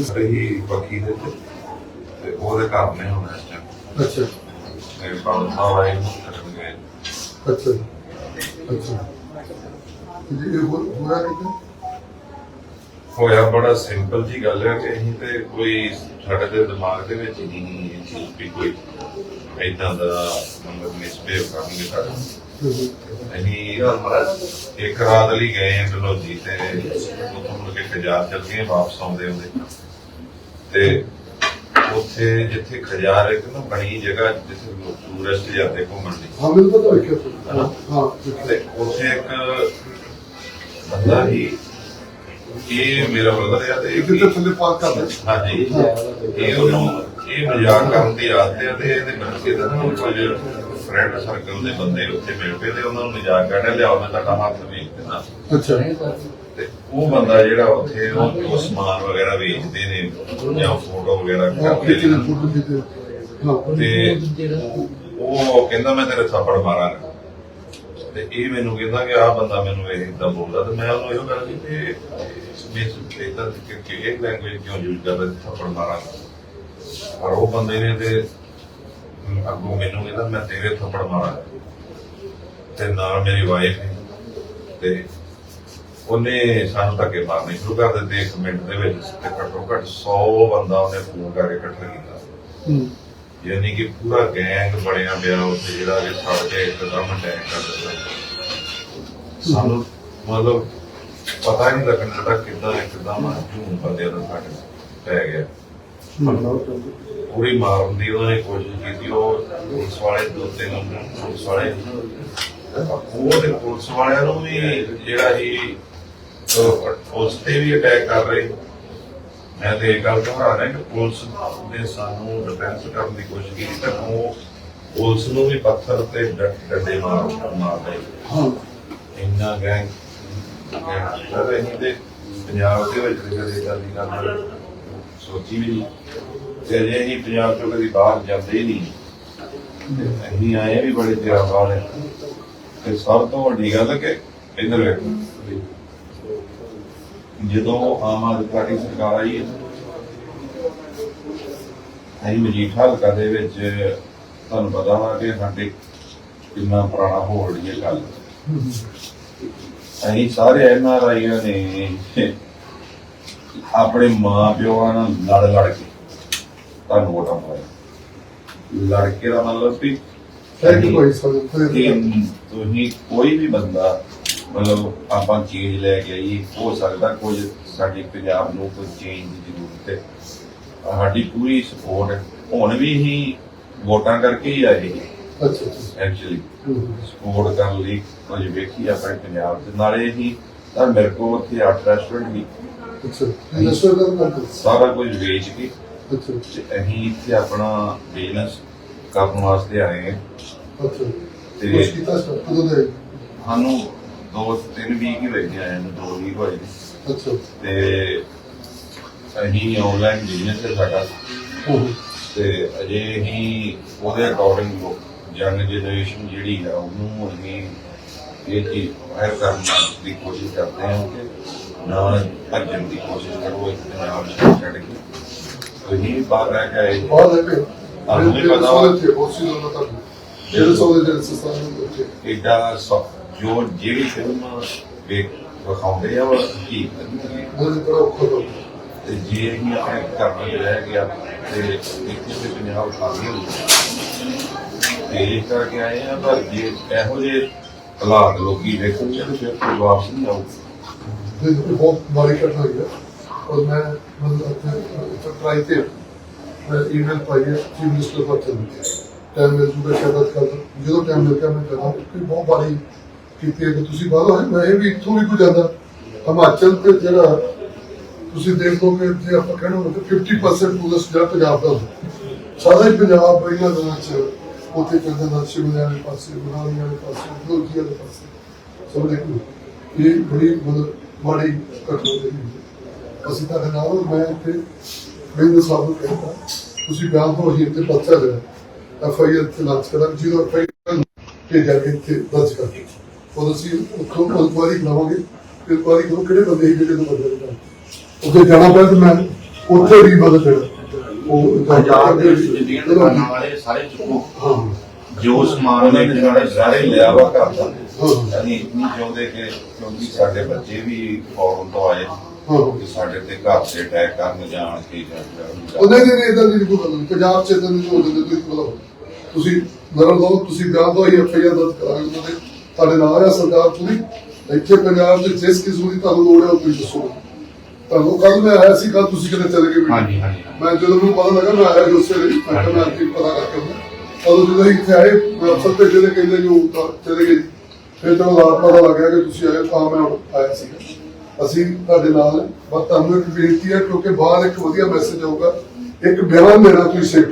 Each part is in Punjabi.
ਸਹੀ ਬਾਕੀ ਦੇ ਤੇ ਤੇ ਉਹਦੇ ਘਰ ਨੇ ਹੁਣ ਇਸ ਟਾਈਮ ਅੱਛਾ। ਤੇ ਪਾਉਣ ਸਾਹਿਬ ਆਏ ਨੂੰ ਕਰਨ ਗਏ ਅੱਛਾ। ਅੱਛਾ ਜੀ ਇਹ ਹੋ- ਹੋਇਆ ਕਿਤੇ ਹੋਇਆ ਬੜਾ ਸਿੰਪਲ ਜੀ ਗੱਲ ਹੈ ਕਿ ਅਸੀਂ ਤੇ ਕੋਈ ਸਾਡੇ ਦੇ ਦਿਮਾਗ ਦੇ ਵਿੱਚ ਨਹੀਂ ਇਹ ਚੀਜ਼ ਵੀ ਕੋਈ ਇਦਾਂ ਦਾ ਮਤਲਬ ਮਿਸਬੇਵ ਕਰਨਗੇ ਸਾਡੇ ਅਸੀਂ ਇੱਕ ਰਾਤ ਲਈ ਗਏ ਹਾਂ ਡਲੋਜੀ ਤੇ ਉੱਥੋਂ ਮੁੜ ਕੇ ਖਜਾਰ ਚੱਲ ਗਏ ਵਾਪਸ ਆਉਂਦੇ ਹੁੰਦੇ ਤੇ ਉੱਥੇ ਜਿੱਥੇ ਖਜਾਰ ਇੱਕ ਨਾ ਬਣੀ ਜਗ੍ਹਾ ਜਿੱਥੇ ਟੂਰਿਸਟ ਜਾਂਦੇ ਘੁੰਮਣ ਲਈ ਹਾਂ ਮੈਨੂੰ ਪਤਾ। ਹਾਂ ਹਾਂ। ਤੇ ਉੱਥੇ ਇੱਕ ਬੰਦਾ ਹੀ ਇਹ ਮੇਰਾ ਬ੍ਰਦਰ ਆ ਤੇ ਇਹ ਕਿਤੇ ਥੱਲੇ ਪਾਰਕ ਕਰਦੇ ਹਾਂਜੀ ਇਹ ਉਹਨੂੰ ਇਹ ਮਜ਼ਾਕ ਕਰਨ ਦੀ ਆਦਤ ਹੈ ਤੇ ਇਹਦੇ ਬੱਚੇ ਦਾ ਨਾ ਕੁਝ ਫਰੈਂਡ ਸਰਕਲ ਦੇ ਬੰਦੇ ਉੱਥੇ ਮਿਲ ਪਏ ਤੇ ਉਹਨਾਂ ਨੂੰ ਮਜ਼ਾਕ ਕਰਨ ਲਿਆਓ ਮੈਂ ਤੁਹਾਡਾ ਹੱਥ ਵੇਖ ਦੇਣਾ ਅੱਛਾ। ਤੇ ਉਹ ਬੰਦਾ ਜਿਹੜਾ ਉੱਥੇ ਉਹ ਸਮਾਨ ਵਗੈਰਾ ਵੇਚਦੇ ਨੇ ਜਾਂ ਫੋਟੋ ਵਗੈਰਾ ਕਰਦੇ ਨੇ ਤੇ ਉਹ ਕਹਿੰਦਾ ਮੈਂ ਤੇਰੇ ਥੱਪੜ ਮਾਰਾਂਗਾ। ਤੇ ਇਹ ਮੈਨੂੰ ਕਹਿੰਦਾ ਕਿ ਆਹ ਬੰਦਾ ਮੈਨੂੰ ਇਹ ਇਦਾਂ ਬੋਲਦਾ ਤੇ ਮੈਂ ਉਹਨੂੰ ਇਹੋ ਗੱਲ ਕੀਤੀ ਕਿ ਇਸ ਇਦਾਂ ਕਿ ਕਿ ਇਹ ਲੈਂਗੁਏਜ ਕਿਉਂ ਯੂਜ਼ ਕਰਦਾ ਤੇ ਥੱਪੜ ਮਾਰਾਂਗਾ। ਪਰ ਉਹ ਬੰਦੇ ਨੇ ਤੇ ਅੱਗੋਂ ਮੈਨੂੰ ਕਹਿੰਦਾ ਮੈਂ ਤੇਰੇ ਥੱਪੜ ਮਾਰਾਂਗਾ। ਤੇ ਨਾਲ ਮੇਰੀ ਵਾਈਫ ਤੇ ਉਹਨੇ ਸਾਨੂੰ ਧੱਕੇ ਮਾਰਨੇ ਸ਼ੁਰੂ ਕਰ ਦਿੱਤੇ ਇੱਕ ਮਿੰਟ ਦੇ ਵਿੱਚ ਤੇ ਘੱਟੋ ਘੱਟ 100 ਬੰਦਾ ਉਹਨੇ ਫੋਨ ਕਰਕੇ ਇਕੱਠਾ ਕੀਤਾ। ਹੂੰ। ਯਾਨੀ ਕਿ ਪੂਰਾ ਗੈਂਗ ਬਣਿਆ ਪਿਆ ਉੱਥੇ ਜਿਹੜਾ ਕਿ ਛੱਡ ਕੇ ਇੱਕਦਮ ਅਟੈਕ ਕਰ ਦਿੱਤਾ। ਸਾਨੂੰ ਮਤਲਬ ਪਤਾ ਨਹੀਂ ਲੱਗਣ ਲੱਗਾ ਕਿੱਦਾਂ ਇੱਕਦਮ ਝੂਮ ਬੰਦੇ ਦਾ ਸਾਡੇ ਪੈ ਗਿਆ। ਪੂਰੀ ਮਾਰਨ ਦੀ ਉਹਨਾਂ ਨੇ ਕੋਸ਼ਿਸ਼ ਕੀਤੀ, ਉਹ ਪੁਲਿਸ ਵਾਲੇ ਦੋ ਤਿੰਨ ਪੁਲਿਸ ਵਾਲੇ। ਉਹ ਤੇ ਪੁਲਿਸ ਵਾਲਿਆਂ ਨੂੰ ਵੀ ਜਿਹੜਾ ਸੀ ਉਸ ਤੇ ਵੀ ਅਟੈਕ ਕਰ ਰਹੇ। ਮੈਂ ਤੇ ਇਹ ਗੱਲ ਕਹਾਂ ਰਿਹਾ ਕਿ ਪੁਲਿਸ ਨੇ ਸਾਨੂੰ ਡਿਫੈਂਸ ਕਰਨ ਦੀ ਕੋਸ਼ਿਸ਼ ਕੀਤੀ, ਤਾਂ ਉਹ ਪੁਲਿਸ ਨੂੰ ਵੀ ਪੱਥਰ ਤੇ ਡ- ਮਾਰ ਮਾਰਦੇ ਹਾਂ ਇੰਨਾ ਗੈਂਗ ਗੈਂਗਸਟਰ ਅਸੀਂ ਪੰਜਾਬ ਦੇ ਵਿੱਚ ਤੇ ਕਦੇ ਦੀ ਗੱਲ ਸੋਚੀ ਵੀ ਨਹੀਂ। ਤੇ ਅਜੇ ਅਸੀਂ ਪੰਜਾਬ ਤੋਂ ਕਦੀ ਬਾਹਰ ਜਾਂਦੇ ਹੀ ਨਹੀਂ। ਅਸੀਂ ਆਏ ਵੀ ਬੜੇ ਚਿਰ ਬਾਅਦ ਤੇ ਸਭ ਤੋਂ ਵੱਡੀ ਗੱਲ ਕਿ ਇੱਧਰ ਵੇਖੋ। ਜਦੋਂ ਆਮ ਆਦਮੀ ਪਾਰਟੀ ਸਰਕਾਰ ਆਈ ਹੈ, ਅਸੀਂ ਮਜੀਠਾ ਹਲਕਾ ਦੇ ਵਿੱਚ ਤੁਹਾਨੂੰ ਪਤਾ ਵਾ ਕਿ ਸਾਡੇ ਕਿੰਨਾ ਪੁਰਾਣਾ ਹੋ ਰਹੀ ਗੱਲ। ਅਸੀਂ ਸਾਰੇ ਐਨਆਰ ਆਈਆਂ ਨੇ। ਆਪਣੇ ਮਾਂ ਪਿਓ ਨਾਲ ਲੜ ਲੜ ਕੇ ਤੁਹਾਨੂੰ ਵੋਟਾਂ ਪਾਇਆ ਲੜਕੇ ਦਾ ਮਤਲਬ ਵੀ ਕਿ ਕੋਈ ਕਿ ਤੁਸੀਂ ਕੋਈ ਵੀ ਬੰਦਾ ਮਤਲਬ ਆਪਾਂ ਚੀਜ਼ ਲੈ ਕੇ ਆਈਏ ਹੋ ਸਕਦਾ ਕੁਝ ਸਾਡੇ ਪੰਜਾਬ ਨੂੰ ਕੋਈ ਚੇਂਜ ਦੀ ਜ਼ਰੂਰਤ ਹੈ। ਸਾਡੀ ਪੂਰੀ ਸਪੋਰਟ ਹੁਣ ਵੀ ਹੀ ਵੋਟਾਂ ਕਰਕੇ ਹੀ ਆਏ ਅੱਛਾ ਅੱਛਾ। ਐਕਚੁਅਲੀ ਸਪੋਰਟ ਕਰਨ ਲਈ ਕੁਝ ਵੇਖੀ ਆਪਣੇ ਪੰਜਾਬ ਦੇ ਨਾਲੇ ਹੀ ਤਾਂ ਮੇਰੇ ਕੋਲ ਉੱਥੇ ਅੱਠ ਰੈਸਟੋਰੈਂਟ ਵੀ ਅੱਛਾ ਇਹ ਨਸ਼ਾ ਦਾ ਕਰਦੇ ਸਾਰਾ ਕੁਝ ਵੇਚ ਕੇ ਅੱਛਾ। ਤੇ ਅਸੀਂ ਇੱਥੇ ਆਪਣਾ ਬਿਜ਼ਨਸ ਕਰਨ ਵਾਸਤੇ ਆਏ ਹਾਂ। ਅੱਛਾ। ਤੇ- ਕੁਛ ਕੀਤਾ ਸਰ ਕਦੋਂ ਦੇ? ਸਾਨੂੰ ਦੋ ਤਿੰਨ ਵੀਕ ਹੀ ਨੇ ਆਏ ਨੂੰ ਦੋ ਵੀਕ ਹੋਏ ਨੇ ਅੱਛਾ। ਤੇ ਅਸੀਂ ਆਨਲਾਈਨ ਬਿਜ਼ਨਸ ਹੈ ਸਾਡਾ। ਤੇ ਅਜੇ ਹੀ ਉਹਦੇ ਅਕੋਰਡਿੰਗ ਯੰਗ ਜਨਰੇਸ਼ਨ ਜਿਹੜੀ ਹੈ ਉਹਨੂੰ ਅਸੀਂ ਇਹ ਚੀਜ਼ ਹੈ ਕਰਨ ਦੀ ਕੋਸ਼ਿਸ਼ ਕਰਦੇ ਹਾਂ ਕਿ ਨਾ ਭੱਜਣ ਦੀ ਕੋਸ਼ਿਸ਼ ਕਰੋ ਇਸ ਪੰਜਾਬ ਨੂੰ ਛੱਡ ਕੇ ਤੁਸੀਂ ਬਾਹਰ ਰਹਿ ਕੇ ਆਏ। ਲੈ ਕੇ ਤੁਹਾਨੂੰ ਵੀ ਪਤਾ ਵਾ। ਸੋਲੇ ਤੇ ਬਹੁਤ ਸੀ ਲੋਕਾਂ ਤੱਕ ਜਿਹੜੇ ਸੋਲੇ ਜਿਹੜੇ ਸਸਤਾਨ ਦੇ ਏਡਾ ਸੌ- ਜੋ ਜਿਹੜੀ ਫਿਲਮ ਵੇਖ ਵਿਖਾਉਂਦੇ ਆ ਉਹ ਕੀ ਬਹੁਤ ਬੜਾ ਔਖਾ ਹੋ ਤੇ ਜੇ ਅਸੀਂ ਆਪਣੇ ਘਰ ਵਿੱਚ ਰਹਿ ਗਿਆ ਤੇ ਇੱਥੇ ਤੇ ਪੰਜਾਬ ਖਾਲੀ ਹੋ। ਤੇ ਇਸ ਕਰਕੇ ਆਏ ਆ ਪਰ ਜੇ ਇਹੋ ਜਿਹੇ ਹਾਲਾਤ ਲੋਕੀ ਵੇਖਣ ਚੱਲ ਫਿਰ ਕੋਈ ਵਾਪਸ ਨਹੀਂ ਆਊ ਇਹ ਬਹੁਤ ਮਾੜੀ ਹੋਈ ਹੈ ਔਰ ਮੈਂ ਮਤਲਬ ਇੱਥੇ ਟਰਾਈ ਈਮੇਲ ਪਾਈ ਹੈ ਚੀਫ ਮਿਨਿਸਟਰ ਕੋਲ ਚੱਲ ਟਾਈਮ ਮਿਲ ਜੂਗਾ, ਸ਼ਾਇਦ ਕਰ ਜਦੋਂ ਟਾਈਮ ਮਿਲ ਗਿਆ, ਮੈਂ ਕਹਾਂ ਕਿ ਬਹੁਤ ਮਾੜੀ ਕੀਤੀ ਹੈ। ਕਿ ਤੁਸੀਂ ਬਾਹਰੋਂ ਆਏ, ਮੈਂ ਵੀ ਇੱਥੋਂ ਵੀ ਕੋਈ ਜਾਂਦਾ। ਹਿਮਾਚਲ ਤੇ ਜਿਹੜਾ ਤੁਸੀਂ ਦੇਖ ਲਓ ਆਪਾਂ ਕਹਿਣਾ ਹੋਵੇ 50% ਟੂਰਿਸਟ ਜਿਹੜਾ ਪੰਜਾਬ ਦਾ ਹੁੰਦਾ। ਸਾਰਾ ਹੀ ਪੰਜਾਬ ਇਹਨਾਂ ਦਿਨਾਂ ਚ ਉੱਥੇ ਚੱਲ ਜਾਂਦਾ ਸ਼ਿਮਲੇ ਵਾਲੇ ਪਾਸੇ, ਮਨਾਲੀ ਵਾਲੇ ਪਾਸੇ ਲੋਕੀ ਵਾਲੇ ਪਾਸੇ। ਸਭ ਦੇਖੋ। ਇਹ ਬੜੀ ਮਤਲਬ ਮਾੜੀ ਘਟਨਾ ਹੈ। ਅਸੀਂ ਤਾਂ ਨਾਲ ਮੈਂ ਇੱਥੇ ਮੈਨੂੰ ਸਾਹਿਬ ਨੂੰ ਕਹਿੰਦਾ ਤੁਸੀਂ ਬਿਆਨ ਤੋਂ ਹੀ ਇੱਥੇ ਪਰਚਾ ਲਿਆ ਐਫ ਆਈ ਆਰ ਤੇ ਲਾਂਚ ਕਰਾਂ ਜਿਹਦਾ ਐਫ ਆਈ ਆਰ ਭੇਜਿਆ ਕਿ ਇੱਥੇ ਦਰਜ ਕਰਕੇ ਉਹ ਅਸੀਂ ਉੱਥੋਂ ਇਨਕੁਆਇਰੀ ਕਰਾਵਾਂਗੇ ਫਿਰ ਇਨਕੁਆਇਰੀ ਕਰੋ ਕਿਹੜੇ ਬੰਦੇ ਸੀ ਜਿਹੜੇ ਨੂੰ ਬੰਦੇ ਨੇ ਉੱਥੇ ਜਾਣਾ ਪਿਆ ਤੇ ਮੈਂ ਉੱਥੇ ਵੀ ਮਦਦ ਕਰ ਉਹ ਪੰਜਾਬ ਦੇ ਜਿੰਨੀਆਂ ਦੁਕਾਨਾਂ ਵਾਲੇ ਸਾਰੇ ਚੁੱਕੋ। ਹਾਂ। ਜੋ ਸਮਾਨ ਉਹਨਾਂ ਜਿਹੜੇ ਸਾਰੇ ਲਿਆ ਵਾ ਘਰ ਦਾ। ਹਾਂ ਅਸੀਂ ਨਹੀਂ ਚਾਹੁੰਦੇ ਕਿ ਕਿਉਂਕਿ ਸਾਡੇ ਬੱਚੇ ਵੀ ਫੌਰਨ ਤੋਂ ਆਏ ਕਿ ਸਾਡੇ ਤੇ ਘਰ ਤੇ ਅਟੈਕ ਕਰਨ ਜਾਣ ਕੇ ਜਾਂ- ਉਹਨੇ ਨੇ ਇਦਾਂ ਦੀ ਕੋਈ ਗੱਲ ਨਹੀਂ। ਪੰਜਾਬ ਚ ਇਦਾਂ ਦੀ ਹੋ ਜਾਂਦੀ ਤੁਸੀਂ ਮਤਲਬ ਤੁਸੀਂ ਮਰਨ ਦੋ ਤੁਸੀਂ ਬਿਆਨ ਦੋ ਹੀ ਐਫ ਆਈ ਆਰ ਦਰਜ ਕਰਾਂਗੇ ਉਹਨਾਂ ਦੇ ਤੁਹਾਡੇ ਨਾਲ ਹੈ ਸਰਕਾਰ ਪੂਰੀ। ਇੱਥੇ ਪੰਜਾਬ ਦੇ ਜਿਸ ਕਿਸਮ ਦੀ ਤੁਹਾਨੂੰ ਲੋੜ ਹੈ ਉਹ ਤੁਸੀਂ ਦੱਸੋ। ਤੁਹਾਨੂੰ ਕੱਲ ਮੈਂ ਆਇਆ ਸੀ ਕੱਲ ਤੁਸੀਂ ਕਿਤੇ ਚਲੇ ਗਏ ਹਾਂਜੀ ਹਾਂਜੀ ਮੈਂ ਜਦੋਂ ਮੈਨੂੰ ਪਤਾ ਲੱਗਾ ਮੈਂ ਆਇਆ ਜੋਸੇ ਲਈ ਮੈਂ ਕਿਹਾ ਮੈਂ ਪਤਾ ਕਰਕੇ ਆਉਂਦਾ। ਉਦੋਂ ਜਦੋਂ ਇੱਥੇ ਆਏ ਮੈਂ ਅਫਸਰ ਤੇ ਕਹਿੰਦੇ ਜੋ ਚਲੇ ਗਏ। ਫਿਰ ਜਦੋਂ ਰਾਤ ਪਤਾ ਲੱਗਿਆ ਕਿ ਤੁਸੀਂ ਆਏ ਤਾਂ ਮੈਂ ਆਇਆ ਸੀ ਅਸੀਂ ਤੁਹਾਡੇ ਨਾਲ ਹਾਂ। ਬਸ ਤੁਹਾਨੂੰ ਇੱਕ ਬੇਨਤੀ ਹੈ ਕਿਉਂਕਿ ਬਾਹਰ ਇੱਕ ਵਧੀਆ ਮੈਸੇਜ ਆਊਗਾ। ਇੱਕ ਬਿਆਨ ਦੇਣਾ ਤੁਸੀਂ ਸੇਫ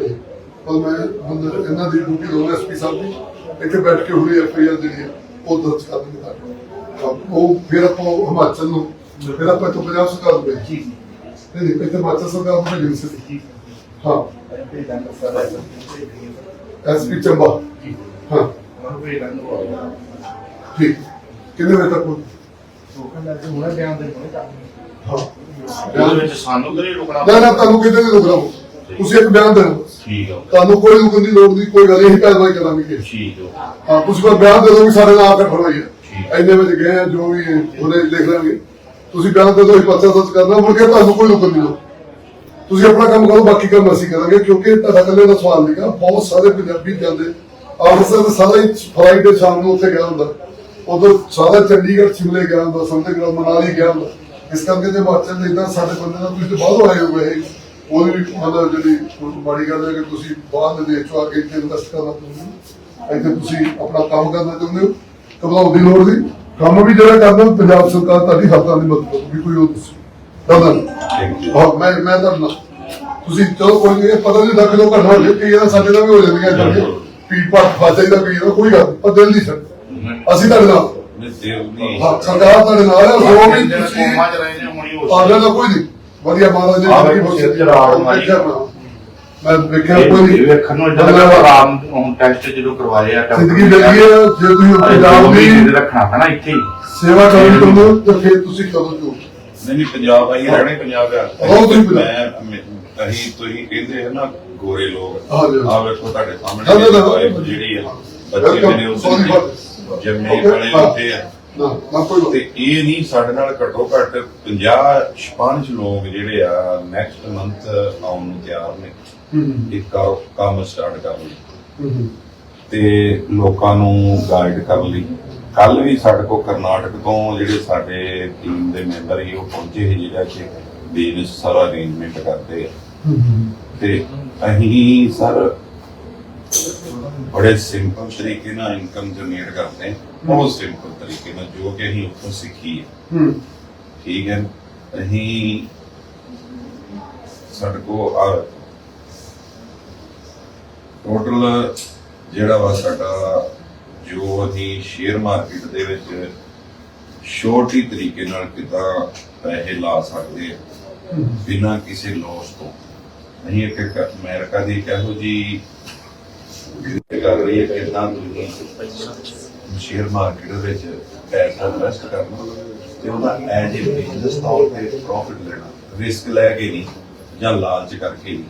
ਪਰ ਮੈਂ ਹੁਣ ਇਹਨਾਂ ਦੀ ਡਿਊਟੀ ਦੋ ਐਸਪੀ ਸਾਹਿਬ ਦੀ। ਇੱਥੇ ਬੈਠ ਕੇ ਹੁਣੇ ਐਫ ਆਈ ਆਰ ਜਿਹੜੀ ਹੈ ਉਹ ਦਰਜ ਕਰ ਦੇਣੀ ਤੁਹਾਡੇ ਉਹ ਫਿਰ ਆਪਾਂ ਹਿਮਾਚਲ ਨੂੰ ਫਿਰ ਆਪਾਂ ਤੋਂ ਪੰਜਾਬ ਸਰਕਾਰ ਨੂੰ ਭੇਜੀ ਨਹੀਂ ਨਹੀਂ ਇੱਥੇ ਹਿਮਾਚਲ ਸਰਕਾਰ ਨੂੰ ਭੇਜਣੀ ਸੀ ਹਾਂ। ਐਸਪੀ ਚੰਬਾ। ਹਾਂ। ਠੀਕ। ਕਿੰਨੇ ਵਜੇ ਤੱਕ ਹੋ। ਉਹਦੇ ਵਿੱਚ ਸਾਨੂੰ ਤਾਂ ਨਹੀਂ ਰੁਕਣਾ ਨਾ ਨਾ ਤੁਹਾਨੂੰ ਕਿਤੇ ਨਹੀਂ ਰੁਕਣਾ ਤੁਸੀਂ ਇੱਕ ਬਿਆਨ ਠੀਕ ਹੋ ਤੁਹਾਨੂੰ ਕੋਈ ਰੁਕਣ ਦੀ ਲੋੜ ਨਹੀਂ ਕੋਈ ਗੱਲ ਨਹੀਂ ਪੈਰਵਾਈ ਕਰਾਂਗੇ ਠੀਕ ਹੋ ਹਾਂ ਤੁਸੀਂ ਕੋਈ ਬਿਆਨ ਦੇ ਦਿਓ ਵੀ ਸਾਡੇ ਨਾਲ ਕੱਟ ਹੋਈ ਹੈ ਇੰਨੇ ਵਜੇ ਗਏ ਆ ਜੋ ਵੀ ਉਹਨੇ ਲਿਖ ਲਾਂਗੇ। ਤੁਸੀਂ ਬਿਆਨ ਦੇ ਦਿਓ ਅਸੀਂ ਪਰਚਾ ਦਰਜ ਕਰਨਾ ਮੁੜ ਕੇ ਤੁਹਾਨੂੰ ਕੋਈ ਰੁਕਣ ਦੀ ਲੋੜ ਤੁਸੀਂ ਆਪਣਾ ਕੰਮ ਕਰੋ ਬਾਕੀ ਕੰਮ ਅਸੀਂ ਕਰਾਂਗੇ ਕਿਉਂਕਿ ਤੁਹਾਡਾ ਇਕੱਲੇ ਦਾ ਸਵਾਲ ਨਹੀਂਗਾ ਬਹੁਤ ਸਾਰੇ ਪੰਜਾਬੀ ਜਾਂਦੇ ਅੰਮ੍ਰਿਤਸਰ ਸਾਰਾ ਫਲਾਈਟ ਦੇ ਸ਼ਾਮ ਨੂੰ ਉੱਥੇ ਗਿਆ ਹੁੰਦਾ। ਉਧਰ ਸਾਰਾ ਚੰਡੀਗੜ੍ਹ ਸ਼ਿਮਲੇ ਗਿਆ ਹੁੰਦਾ ਸੰਤਗੜ੍ਹ ਮਨਾਲੀ ਗਿਆ ਹੁੰਦਾ। ਇਸ ਕਰਕੇ ਤੇ ਹਿਮਾਚਲ ਦੇ ਇਦਾਂ ਸਾਡੇ ਬੰਦੇ ਦਾ ਤੁਸੀਂ ਬਾਹਰੋਂ ਆਏ ਹੋਏ ਇਹ। ਉਹਦੀ ਵੀ ਮਤਲਬ ਜਿਹੜੀ ਬੜੀ ਗੱਲ ਹੈ ਕਿ ਤੁਸੀਂ ਬਾਹਰ ਦੇ ਦੇਸ਼ ਆ ਕੇ ਇੱਥੇ ਇਨਵੈਸਟ ਕਰਨਾ ਚਾਹੁੰਦੇ ਹੋ। ਇੱਥੇ ਤੁਸੀਂ ਆਪਣਾ ਕੰਮ ਕਰਨਾ ਚਾਹੁੰਦੇ ਹੋ। ਘਬਰਾਉਣ ਦੀ ਲੋੜ ਨਹੀਂ। ਕੰਮ ਵੀ ਜਿਹੜਾ ਕਰਨਾ ਪੰਜਾਬ ਸਰਕਾਰ ਤੁਹਾਡੀ ਹੱਥਾਂ ਦੀ ਮਦਦ ਕਰੂਗੀ ਕੋਈ ਉਹ ਤੁਸੀਂ ਦਾਦਾ Thank you. ਹਾਂ ਮੈਂ ਮੈਂ ਤੁਹਾਨੂੰ ਤੁਸੀਂ ਚਲੋ ਕੋਈ ਨਹੀਂ ਪਤਾ ਨਹੀਂ ਲੱਗ ਲੋ ਘਟਨਾ ਹੋ ਜੇ ਸਾਡੇ ਨਾਲ ਵੀ ਹੋ ਜਾਂਦੀਆਂ ਜਾਂਦੇ ਪੀਟ ਪਾਟ ਫਾਜਾ ਦਾ ਕੋਈ ਗੱਲ ਪਰ ਦਿਲ ਨਹੀਂ ਛੱਡ ਅਸੀਂ ਤੁਹਾਡੇ ਨਾਲ। ਨੇ ਹਾਂ ਸਰਕਾਰ ਤੁਹਾਡੇ ਨਾਲ ਹੈ ਜੋ ਵੀ ਤੁਸੀਂ ਨੇ ਹੋ ਆਲੇ ਦਾ ਕੋਈ ਨਹੀਂ। ਵਧੀਆ ਮਹਾਰਾਜ ਜੀ ਦੀ ਵੇਖੋ, ਬਖਸ਼ਿਸ਼। ਸਿਰ 'ਚ ਰਾੜ ਮਾਰੀ। ਮੈਂ। ਵੇਖਿਆ ਕੋਈ ਨਹੀਂ। ਵੇਖਣ ਨੂੰ ਲੱਗਾ ਆਰਾਮ ਹੁਣ ਟੈਸਟ ਜਦੋਂ ਕਰਵਾਏ ਆ ਡਾਕਟਰ ਜ਼ਿੰਦਗੀ ਮਿਲ ਗਈ ਹੈ ਜੇ ਤੁਸੀਂ ਪੰਜਾਬ ਦੋ ਰੱਖਣਾ ਪੈਣਾ ਇੱਥੇ ਹੀ। ਸੇਵਾ ਕਰਨੀ ਹੋ। ਤਾਂ ਫਿਰ ਤੁਸੀਂ ਕਦੋਂ ਜੋ। ਨਹੀਂ ਨਹੀਂ ਪੰਜਾਬ ਆਈ ਰਹਿਣੇ ਪੰਜਾਬ ਆ ਉਹ ਤੁਸੀਂ। ਮੈਂ ਅਸੀਂ ਤੁਸੀਂ ਕਹਿੰਦੇ ਹੈ ਨਾ ਗੋਰੇ ਲੋਕ। ਹਾਂ। ਆ ਵੇਖੋ ਤੁਹਾਡੇ ਹਾਂ, ਸਾਹਮਣੇ ਹਾਂ, ਹਾਂ। ਜਿਹੜੀ ਬੱਚੇ. ਮੇਰੇ ਉਸ ਜੰਮੇ. ਪਲੇ ਹਾਂ। ਉੱਤੇ ਆ। ਨਾ ਨਾ ਕੋਈ ਤੇ ਇਹ ਨਹੀਂ ਸਾਡੇ ਨਾਲ ਘੱਟੋ ਘੱਟ 50 ਸਪਾਨਿਸ਼ ਲੋਕ ਜਿਹੜੇ ਆ ਨੈਕਸਟ ਮੰਥ ਆਉਣ ਨੂੰ ਤਿਆਰ ਨੇ। ਹੂੰ ਇੱਕ ਕਾ- ਕੰਮ ਸਟਾਰਟ ਕਰਨ ਲਈ। ਹੂੰ ਹੂੰ। ਤੇ ਲੋਕਾਂ ਨੂੰ ਗਾਈਡ ਕਰਨ ਲਈ। ਕੱਲ ਵੀ ਸਾਡੇ ਕੋਲ ਕਰਨਾਟਕ ਤੋਂ ਜਿਹੜੇ ਸਾਡੇ ਟੀਮ ਦੇ ਮੈਂਬਰ ਸੀ ਉਹ ਪਹੁੰਚੇ ਸੀ ਜਿਹੜਾ ਕਿ ਬਿਜ਼ਨਸ ਸਾਰਾ ਅਰੇਂਜਮੈਂਟ ਕਰਦੇ ਆ। ਹੂੰ। ਤੇ ਅਸੀਂ ਸਰ ਬੜੇ ਸਿੰਪਲ ਤਰੀਕੇ ਨਾਲ ਇਨਕਮ ਜਨਰੇਟ ਕਰਦੇ ਹਾਂ। ਬਹੁਤ ਸਿੰਪਲ ਤਰੀਕੇ ਨਾਲ ਜੋ ਕਿ ਅਸੀਂ ਉੱਥੋਂ ਸਿੱਖੀ ਹੈ। ਹੂੰ। ਠੀਕ ਹੈ। ਅਸੀਂ ਸਾਡੇ ਕੋ ਆ ਟੋਟਲ ਜਿਹੜਾ ਵਾ ਸਾਡਾ ਜੋ ਅਸੀਂ ਸ਼ੇਅਰ ਮਾਰਕੀਟ ਦੇ ਵਿੱਚ ਛੋਟੀ ਤਰੀਕੇ ਨਾਲ ਕਿੱਦਾਂ ਪੈਸੇ ਲਾ ਸਕਦੇ ਆ ਬਿਨਾਂ ਕਿਸੇ ਲੋਸ ਤੋਂ। ਅਸੀਂ ਇੱਕ ਅਮਰੀਕਾ ਦੀ ਇੱਕ ਇਹੋ ਜੀ ਕਰ ਰਹੀ ਹੈ ਕਿ ਕਿੱਦਾਂ ਸ਼ੇਅਰ ਮਾਰਕੀਟ ਦੇ ਵਿੱਚ ਪੈਸਾ ਇਨਵੈਸਟ ਕਰਨਾ ਤੇ ਉਹਦਾ ਐਜ ਏ ਬਿਜ਼ਨਸ ਤੌਰ ਤੇ ਪ੍ਰੋਫਿਟ ਲੈਣਾ। ਰਿਸਕ ਲੈ ਕੇ ਨਹੀਂ ਜਾਂ ਲਾਲਚ ਕਰਕੇ ਨਹੀਂ।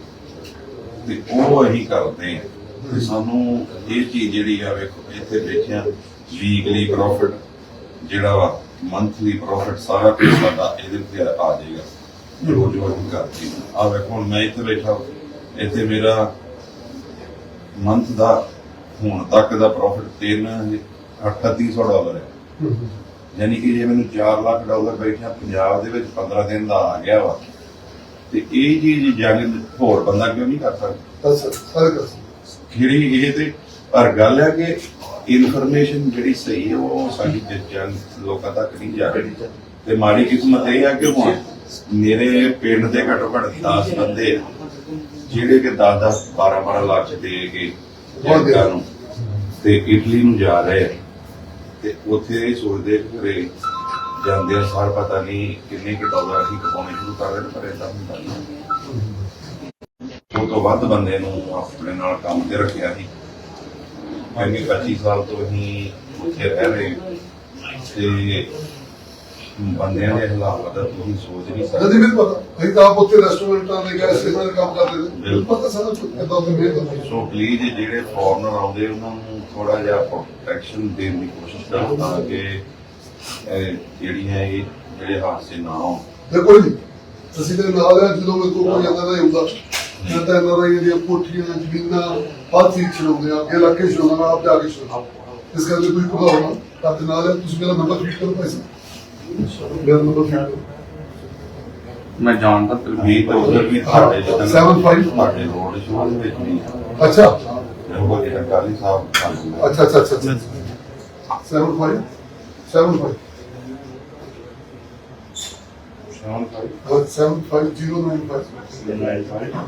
ਤੇ ਉਹ ਅਸੀਂ ਕਰਦੇ ਹਾਂ ਤੇ ਸਾਨੂੰ ਇਹ ਚੀਜ਼ ਜਿਹੜੀ ਆ ਵੇਖੋ, ਇੱਥੇ ਦੇਖਿਆ ਵੀਕਲੀ ਪ੍ਰੋਫਿਟ ਜਿਹੜਾ ਵਾ ਮੰਥਲੀ ਪ੍ਰੋਫਿਟ ਸਾਰਾ ਕੁਝ ਸਾਡਾ ਇਹਦੇ ਤੇ ਆ ਜਾਏਗਾ। ਜੋ ਜੋ ਕਰਦੇ ਆ ਵੇਖੋ, ਹੁਣ ਮੈਂ ਇੱਥੇ ਬੈਠਾ, ਇੱਥੇ ਮੇਰਾ ਮੰਥ ਦਾ ਹੁਣ ਤੱਕ ਦਾ ਪ੍ਰੋਫਿਟ 3 3800 ਡਾਲਰ ਹੈ। ਯਾਨੀ ਕਿ ਜੇ ਮੈਨੂੰ 4 ਲੱਖ ਡਾਲਰ ਬੈਠਿਆ ਪੰਜਾਬ ਦੇ ਵਿੱਚ 15 ਦਿਨ ਦਾ ਆ ਗਿਆ ਵਾ। ਤੇ ਇਹ ਚੀਜ਼ ਜਾਨੀ ਹੋਰ ਬੰਦਾ ਕਿਉਂ ਨਹੀਂ ਕਰ ਸਕਦਾ? ਸਾਰੇ। ਜਿਹੜੀ ਇਹ ਤੇ ਪਰ ਗੱਲ ਹੈ ਕਿ ਇਨਫੋਰਮੇਸ਼ਨ ਜਿਹੜੀ ਸਹੀ ਹੈ ਉਹ ਸਾਡੀ ਜਨ ਲੋਕਾਂ ਤੱਕ ਨਹੀਂ ਜਾ ਰਹੀ। ਤੇ ਮਾੜੀ ਕਿਸਮਤ ਇਹ ਆ ਕਿ ਹੁਣ ਮੇਰੇ ਪਿੰਡ ਦੇ ਘੱਟੋ ਘੱਟ 10 ਬੰਦੇ ਆ। ਜਿਹੜੇ ਕਿ 10 10 12 12 ਲੱਖ ਦੇ ਕੇ ਜਨਤਾ ਨੂੰ ਤੇ ਇਟਲੀ ਨੂੰ ਜਾ ਰਹੇ ਆ। ਤੇ ਉੱਥੇ ਇਹ ਸੋਚਦੇ ਘਰੇ ਜਾਂਦੇ ਆ ਸਾਰ ਪਤਾ ਨਹੀਂ ਕਿੰਨੇ ਕਿ ਡਾਲਰ ਅਸੀਂ ਕਮਾਉਣੇ ਸ਼ੁਰੂ ਕਰ ਰਹੇ ਪਰ ਏਦਾਂ ਹੁੰਦਾ ਨਹੀਂ। ਉਹ ਤੋਂ ਵੱਧ ਬੰਦੇ ਨੂੰ ਆਪਣੇ ਨਾਲ ਕੰਮ ਤੇ ਰੱਖਿਆ ਸੀ। ਕਿਉਂਕਿ 25 ਸਾਲ ਤੋਂ ਹੀ ਉੱਥੇ ਰਹਿ ਰਹੇ। ਤੇ ਬੰਦਿਆਂ ਦੇ ਹਾਲਾਤ ਤੁਸੀਂ ਸੋਚ ਨਹੀਂ ਸਕਦੇ। ਮੈਨੂੰ ਪਤਾ ਅਸੀਂ ਤਾਂ ਆਪ ਉੱਥੇ ਰੈਸਟੋਰੈਂਟਾਂ ਦੇ ਗੈਸ ਸਟੇਸ਼ਨਾਂ ਦੇ ਕੰਮ ਕਰਦੇ ਮੈਨੂੰ ਪਤਾ ਕੁਝ ਕਿੱਦਾਂ ਦੇ ਮਿਹਨਤ ਸੋ। ਪਲੀਜ਼ ਜਿਹੜੇ ਫੋਰਨਰ ਆਉਂਦੇ ਉਹਨਾਂ ਨੂੰ ਥੋੜਾ ਜਿਹਾ ਪ੍ਰੋਟੈਕਸ਼ਨ ਦੇਣ ਦੀ ਕੋਸ਼ਿਸ਼ ਕਰੋ ਤਾਂ ਕਿ ਇਹ ਜਿਹੜੀਆਂ ਇਹ ਜਿਹੜੇ ਹਾਦਸੇ ਨਾ ਹੋਣ। ਦੇਖੋ ਜੀ ਅਸੀਂ ਤੇ ਨਾਲ ਆ ਜਦੋਂ ਕੋਲ ਕੋਈ ਜਾਂਦਾ ਨਹੀਂ ਹੁੰਦਾ। ਮੈਂ ਤਾਂ ਇਹਨਾਂ ਦਾ ਦੀਆਂ ਕੋਠੀਆਂ ਜ਼ਮੀਨਾਂ ਹਰ ਚੀਜ਼ ਚਲਾਉਂਦੇ ਆ ਅੱਗੇ ਲੱਗ ਕੇ ਚਲਾਉਂਦਾ ਮੈਂ ਆਪ ਜਾ ਕੇ ਚਲਾਉਂਦਾ ਇਸ ਕਰਕੇ ਕੋਲ ਆਉਣਾ ਤਾਂ ਤੇ ਨਾਲ ਤੁਸੀਂ ਮੇਰਾ ਨੰਬਰ ਫੀਡ ਕਰੋ ਪੈਸੇ ਮੇਰਾ ਨੰਬਰ ਫੀਡ ਕਰੋ ਮੈਂ ਜਾਣਦਾ ਵੀ ਤਲਵੀਰ ਤਾਂ ਉਧਰ ਵੀ ਤੁਹਾਡੇ ਜਦੋਂ Seven five. ਤੁਹਾਡੇ ਰੋਡ ਸ਼ੋਅ ਦੇ ਵਿੱਚ ਨਹੀਂ ਹੈ ਅੱਛਾ ਉਹ ਜਿਹੜਾ ਕਾਲੀ ਸਾਹਿਬ ਸਾਨੂੰ ਅੱਛਾ ਅੱਛਾ ਅੱਛਾ ਅੱਛਾ 75 75 ਹਾਂ 75095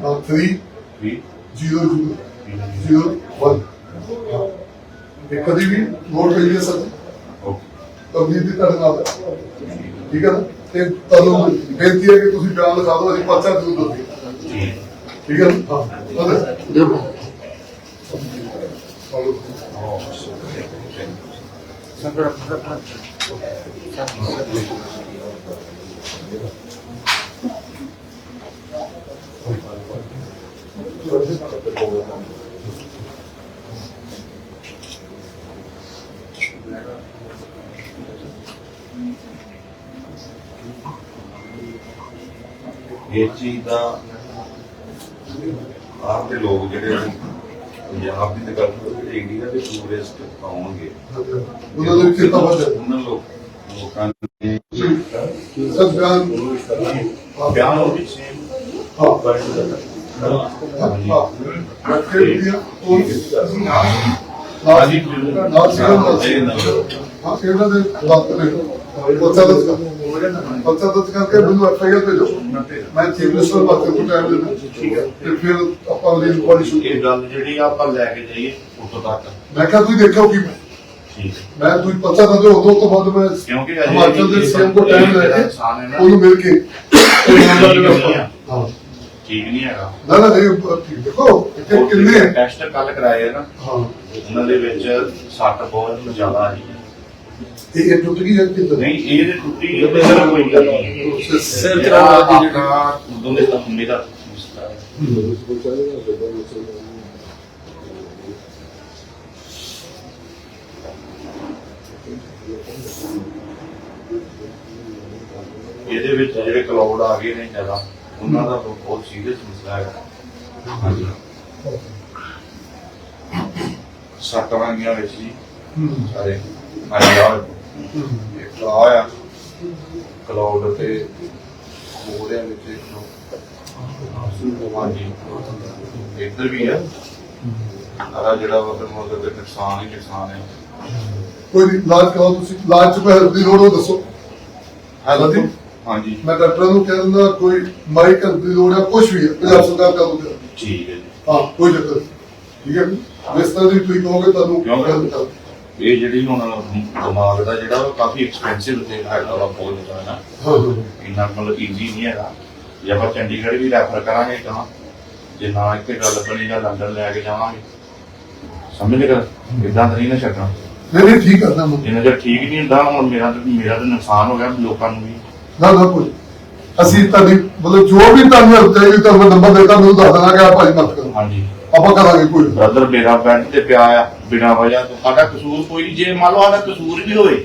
ਹਾਂ 3 0 0 1 ਇਹ ਕਦੀ ਵੀ ਨੋਟ ਦੀ ਤੁਹਾਡੇ ਨਾਲ ਹੈ। ਠੀਕ ਹੈ ਨਾ? ਤੇ ਤੁਹਾਨੂੰ ਬੇਨਤੀ ਹੈ ਕਿ ਤੁਸੀਂ ਬਿਆਨ ਲਿਖਾ ਦਿਓ, ਅਸੀਂ ਪਰਚਾ ਜ਼ਰੂਰ ਦੋਗੇ ਠੀਕ ਹੈ ਨਾ? ਹਾਂ ਅਦਰ ਦੇਖੋ। ਇਹ ਚੀਜ਼ ਦਾ ਆਪ ਦੇ ਲੋਕ ਜਿਹੜੇ ਪੰਜਾਬ ਦੀ ਤੇ ਗੱਲ ਕਰੋ ਜਿਹੜੇ ਇੰਡੀਆ ਦੇ ਟੂਰਿਸਟ ਆਉਣਗੇ। ਉਹਨਾਂ ਦੇ ਵਿੱਚ ਤਾਂ ਵੱਧ। ਉਹਨਾਂ ਲੋਕ ਲੋਕਾਂ ਨੇ ਸਭ ਬਿਆਨ ਬਿਆਨ ਉਹ ਵੀ ਹਾਂ ਹਾਂ ਵੀ ਆ ਉਹ ਨਾਲ ਜੀ ਨਾਲ ਸਿਰਫ ਨਾਲ ਹਾਂ। ਇਹਨਾਂ ਦੇ ਦੱਸ ਕਰਕੇ ਮੈਨੂੰ ਐਫ ਆਈ ਆਰ ਭੇਜੋ। ਮੈਂ ਚੀਫ ਮਿਨਿਸਟਰ ਬਾਤ ਨੂੰ ਟਾਈਮ ਦੇਣਾ ਠੀਕ ਹੈ। ਤੇ ਫਿਰ ਆਪਾਂ ਅਗਲੀ ਇਨਕੁਆਰੀ ਸ਼ੁਰੂ ਇਹ ਗੱਲ ਜਿਹੜੀ ਆ ਆਪਾਂ ਲੈ ਕੇ ਜਾਈਏ ਉਤੋਂ ਤੱਕ। ਮੈਂ ਕਿਹਾ ਤੁਸੀਂ ਦੇਖਿਓ ਕੀ ਮੈਂ। ਠੀਕ ਹੈ। ਮੈਂ ਤੁਸੀਂ ਪਤਾ ਤਾਂ ਦਿਓ ਉਦੋਂ ਤੋਂ ਬਾਅਦ ਮੈਂ ਕਿਉਂਕਿ ਅਜੇ ਹਿਮਾਚਲ ਦੇ ਸੀਐਮ ਕੋ ਟਾਈਮ ਲੈ ਕੇ ਹੈ। ਉਹਨੂੰ ਮਿਲ ਕੇ। ਹੈ। ਹਾਂ ਠੀਕ ਨਹੀਂ ਹੈਗਾ। ਨਾ ਨਾ ਨਹੀਂ ਠੀਕ ਦੇਖੋ ਇੱਥੇ ਕਿੰਨੇ ਹੈ? ਟੈਸਟ ਕੱਲ ਕਰਾਏ ਆ ਨਾ। ਹਾਂ। ਉਹਨਾਂ ਦੇ ਵਿੱਚ ਸੱਟ ਬਹੁਤ ਜ਼ਿਆਦਾ ਆਈ ਇਹ ਇਹ ਟੁੱਟ ਗਈ ਹੈ ਕਿੱਦਾਂ? ਨਹੀਂ ਇਹ ਤੇ ਟੁੱਟੀ ਇਹ ਤਾਂ ਕੋਈ ਗੱਲ ਨਹੀਂ ਸਿਰ ਜਿਹੜਾ ਆਪਣਾ ਉਦੋਂ ਦੇ ਤਾਂ ਮੇਰਾ ਇਹਦੇ ਵਿੱਚ ਜਿਹੜੇ ਕਲਾਉਡ ਆ ਗਏ ਨੇ ਜ਼ਿਆਦਾ ਉਹਨਾਂ ਦਾ ਬਹੁਤ ਸੀਰੀਅਸ ਮਸਲਾ ਹੈ ਹਾਂਜੀ। ਸੱਟ ਵਾਂਗੀਆਂ ਵਿੱਚ ਜੀ ਹੂੰ। ਸਾਰੇ। ਆਇਆ ਇੱਕ ਆਇਆ ਕਲਾਉਡ ਤੇ ਉਹਦੇ ਵਿੱਚ ਇੱਕ ਹਾਂਜੀ ਇੱਧਰ ਵੀ ਆ। ਸਾਰਾ ਜਿਹੜਾ ਵਾ ਫਿਰ ਮਤਲਬ ਕਿ ਨੁਕਸਾਨ ਹੀ ਨੁਕਸਾਨ ਹੈ ਕੋਈ ਨਹੀਂ ਇਲਾਜ ਕਰਾਓ ਤੁਸੀਂ। ਇਲਾਜ ਚ ਪੈਸੇ ਦੀ ਲੋੜ ਹੋ ਦੱਸੋ। ਹੈਲੋ ਜੀ। ਹਾਂਜੀ। ਮੈਂ ਡਾਕਟਰ ਨੂੰ ਕਹਿ ਦਿੰਦਾ ਕੋਈ ਮਾਈਕ ਦੀ ਲੋੜ ਹੈ ਕੁਝ ਵੀ ਹੈ। ਪੰਜਾਬ ਸਰਕਾਰ ਕਰ। ਦੂਗਾ ਠੀਕ ਹੈ ਜੀ। ਹਾਂ ਕੋਈ ਚੱਕਰ। ਠੀਕ ਹੈ? ਜਿਸ ਤਰ੍ਹਾਂ ਦੀ ਤੁਸੀਂ ਕਹੋਗੇ ਤੁਹਾਨੂੰ ਕਿਉਂ? ਕਰ। ਇਹ ਜਿਹੜੀ ਹੁਣ ਦਿਮਾਗ ਦਾ ਜਿਹੜਾ ਉਹ ਕਾਫੀ ਐਕਸਪੈਂਸਿਵ ਤੇ ਹੈਗਾ ਵਾ ਬਹੁਤ ਜ਼ਿਆਦਾ ਨਾ। ਇੰਨਾ ਮਤਲਬ ਈਜ਼ੀ ਨਹੀਂ ਹੈਗਾ। ਜੇ ਆਪਾਂ ਚੰਡੀਗੜ੍ਹ ਵੀ ਰੈਫਰ ਕਰਾਂਗੇ ਤਾਂ ਜੇ ਨਾ ਇੱਥੇ ਗੱਲ ਬਣੀ ਜਾਂ ਲੰਡਨ ਲੈ ਕੇ ਜਾਵਾਂਗੇ। ਸਮਝ ਗਏ? ਇਦਾਂ ਤਾਂ ਨਹੀਂ ਨਾ ਛੱਡਣਾ। ਨਹੀਂ ਨਹੀਂ ਠੀਕ ਕਰਦਾ ਮੈਂ ਜਿੰਨਾ ਚਿਰ ਠੀਕ ਨਹੀਂ ਹੁੰਦਾ ਹੁਣ ਮੇਰਾ ਤਾਂ ਮੇਰਾ ਤਾਂ ਨੁਕਸਾਨ ਹੋ ਗਿਆ ਲੋਕਾਂ ਨੂੰ ਵੀ। ਨਾ ਨਾ ਕੋਈ ਅਸੀਂ ਤੁਹਾਡੀ ਮਤਲਬ ਜੋ ਵੀ ਤੁਹਾਨੂੰ help ਚਾਹੀਦੀ ਤੁਹਾਨੂੰ ਨੰਬਰ ਦੇਤਾ ਮੈਨੂੰ ਦੱਸ ਆ ਭਾਈ ਮਤ ਕਰੋ ਹਾਂਜੀ। ਆਪਾਂ ਕਰਾਂਗੇ ਕੋਈ। ਬ੍ਰਦਰ ਮੇਰਾ ਬੈੱਡ ਤੇ ਪਿਆ ਆ। ਬਿਨਾਂ ਵਜ੍ਹਾ ਤੋਂ। ਸਾਡਾ ਕਸੂਰ ਕੋਈ ਨਹੀਂ। ਜੇ ਮੰਨ ਲਓ ਸਾਡਾ ਕਸੂਰ ਵੀ ਹੋਵੇ